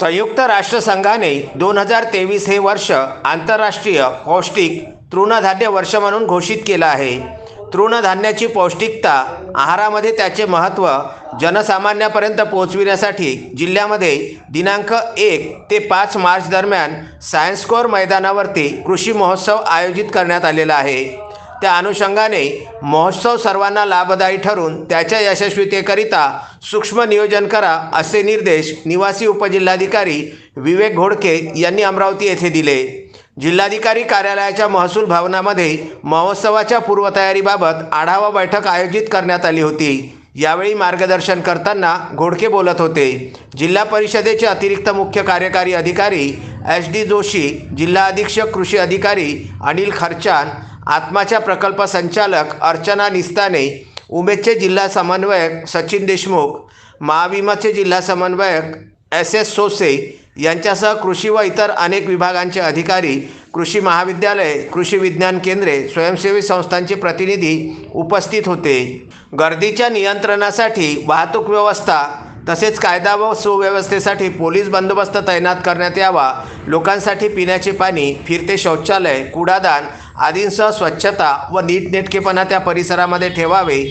संयुक्त राष्ट्रसंघाने दोन हजार तेवीस हे वर्ष आंतरराष्ट्रीय पौष्टिक तृणधान्य वर्ष म्हणून घोषित केलं आहे. तृणधान्याची पौष्टिकता आहारामध्ये त्याचे महत्त्व जनसामान्यापर्यंत पोहोचविण्यासाठी जिल्ह्यामध्ये दिनांक एक ते पाच मार्च दरम्यान सायन्स कोर मैदानावरती कृषी महोत्सव आयोजित करण्यात आलेला आहे. त्या अनुषंगाने महोत्सव सर्वांना लाभदायी ठरून त्याच्या यशस्वीतेकरिता सूक्ष्म नियोजन करा असे निर्देश निवासी उपजिल्हाधिकारी विवेक घोडके यांनी अमरावती येथे दिले. जिल्हाधिकारी कार्यालयाच्या महसूल भवनामध्ये महोत्सवाच्या पूर्वतयारीबाबत आढावा बैठक आयोजित करण्यात आली होती. यावेळी मार्गदर्शन करताना घोडके बोलत होते. जिल्हा परिषदेचे अतिरिक्त मुख्य कार्यकारी अधिकारी एच डी जोशी जिल्हा अधीक्षक कृषी अधिकारी अनिल खर्चान आत्माच्या प्रकल्प संचालक अर्चना निस्ताने उमेदचे जिल्हा समन्वयक सचिन देशमुख महाविमाचे जिल्हा समन्वयक एस एस सोसे यांच्यासह कृषी व इतर अनेक विभागांचे अधिकारी कृषी महाविद्यालय कृषी विज्ञान केंद्रे स्वयंसेवी संस्थांचे प्रतिनिधी उपस्थित होते. गर्दीच्या नियंत्रणासाठी वाहतूक व्यवस्था तसेच कायदा व सुव्यवस्थेसाठी पोलीस बंदोबस्त तैनात करण्यात यावा. लोकांसाठी पिण्याचे पाणी फिरते शौचालय कूडादान आदींसह स्वच्छता व नीटनेटकेपणा त्या परिसरामध्ये ठेवावे.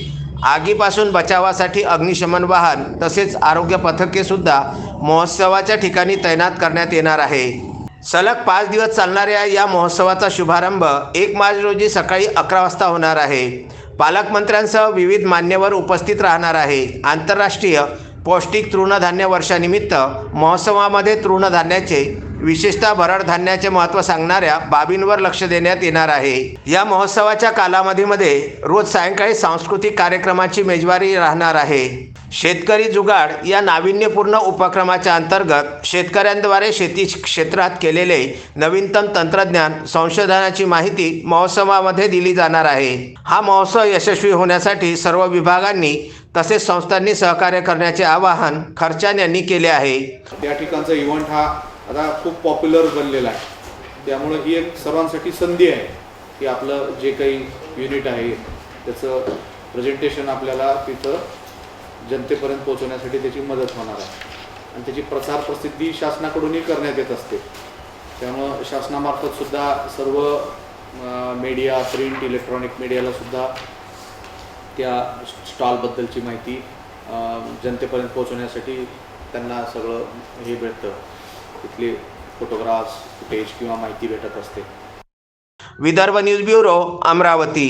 आगीपासून बचावासाठी अग्निशमन वाहन तसेच आरोग्य पथकेसुद्धा महोत्सवाच्या ठिकाणी तैनात करण्यात येणार आहे. सलग पाच दिवस चालणाऱ्या या महोत्सवाचा शुभारंभ एक मार्च रोजी सकाळी अकरा वाजता होणार आहे. पालकमंत्र्यांसह विविध मान्यवर उपस्थित राहणार आहे. आंतरराष्ट्रीय पौष्टिक तृणधान्य वर्षानिमित्त महोत्सवामध्ये तृणधान्याचे विशेषतः भरड धान्याचे महत्त्व सांगणाऱ्या बाबींवर लक्ष देण्यात येणार आहे. या महोत्सवाच्या कालावधीमध्ये रोज सायंकाळी सांस्कृतिक कार्यक्रमाची मेजवारी राहणार आहे. शेतकरी जुगाड या नाविन्यपूर्ण उपक्रमाच्या अंतर्गत शेतकऱ्यांद्वारे शेती क्षेत्रात केलेले नवीनतम तंत्रज्ञान संशोधनाची माहिती महोत्सवामध्ये दिली जाणार आहे. हा महोत्सव यशस्वी होण्यासाठी सर्व विभागांनी तसेच संस्थांनी सहकार्य करण्याचे आवाहन खर्चान यांनी केले आहे. त्या ठिकाणचा इव्हेंट हा आता खूप पॉप्युलर बनलेला आहे. त्यामुळे ही एक सर्वांसाठी संधी आहे की आपलं जे काही युनिट आहे त्याचं प्रेझेंटेशन आपल्याला तिथं जनतेपर्यंत पोहोचवण्यासाठी त्याची मदत होणार आहे. आणि त्याची प्रसार प्रसिद्धी शासनाकडूनही करण्यात येत असते. त्यामुळं शासनामार्फत सुद्धा सर्व मीडिया प्रिंट इलेक्ट्रॉनिक मीडियाला सुद्धा त्या स्टॉलबद्दलची माहिती जनतेपर्यंत पोहोचवण्यासाठी त्यांना सगळं हे भेटतं. तिथले फोटोग्राफ्स फुटेज किंवा माहिती भेटत असते. Vidarbha news bureau Amravati.